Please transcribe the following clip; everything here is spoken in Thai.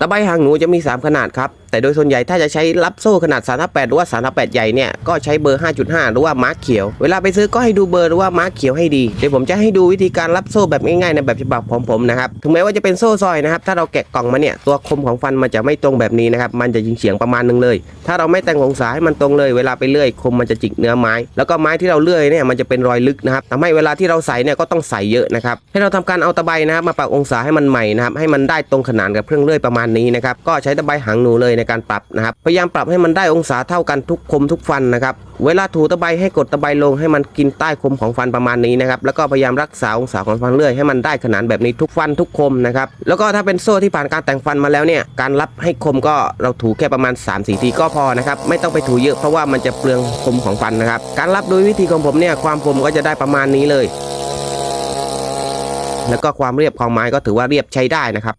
ตะไบหางหนูจะมี 3 ขนาดครับ แต่โดยส่วนใหญ่ถ้าจะใช้รับโซ่ขนาด 3 8 หรือว่า 3 8 ใหญ่เนี่ย ก็ใช้เบอร์ 5.5 หรือว่ามาร์กเขียว เวลาไปซื้อก็ให้ดูเบอร์หรือว่ามาร์กเขียวให้ดี เดี๋ยวผมจะให้ดูวิธีการรับโซ่แบบง่ายๆในแบบฉบับของผมนะครับ ถึงแม้ว่าจะเป็นโซ่ซอยนะครับ ถ้าเราแกะกล่องมาเนี่ย ตัวคมของฟันมันจะไม่ตรงแบบนี้นะครับ มันจะยิงเฉียงประมาณนึงเลย ถ้าเราไม่แต่งองศาให้มันตรงเลย เวลาไปเลื่อยคมมันจะจิกเนื้อไม้ แล้วก็ไม้ที่เราเลื่อยเนี่ย มันจะเป็นรอยลึกนะครับทำให้เวลาที่เราใส่เนี่ยก็ต้องใส่เยอะนะครับ ให้เราทำการเอาตะไบนะครับมาปรับองศาให้มันใหม่นะครับให้มันได้ตรงขนานกับเครื่องเลื่อยประมาณนี้นะครับ ก็ใช้ตะไบหางหนูเลยในการปรับนะครับ พยายามปรับให้มันได้องศาเท่ากันทุกคมทุกฟันนะครับ เวลาถูตะไบให้กดตะไบลงให้มันกินใต้คมของฟันประมาณนี้นะครับ แล้วก็พยายามรักษาองศาของฟันเลื่อยให้มันได้ขนานแบบนี้ทุกฟันทุกคมนะครับ แล้วก็ถ้าเป็นโซ่ที่ผ่านการแต่งฟันมาแล้วเนี่ย การรับให้คมก็เราถูแค่ประมาณ 3-4ทีก็พอนะครับ ไม่ต้องไปถูเยอะเพราะว่ามันจะเปลืองคมของฟันนะครับ การรับโดยวิธีของผมเนี่ยความคมก็จะได้ประมาณนี้เลย แล้วก็ความเรียบของไม้ก็ถือว่าเรียบใช้ได้นะครับ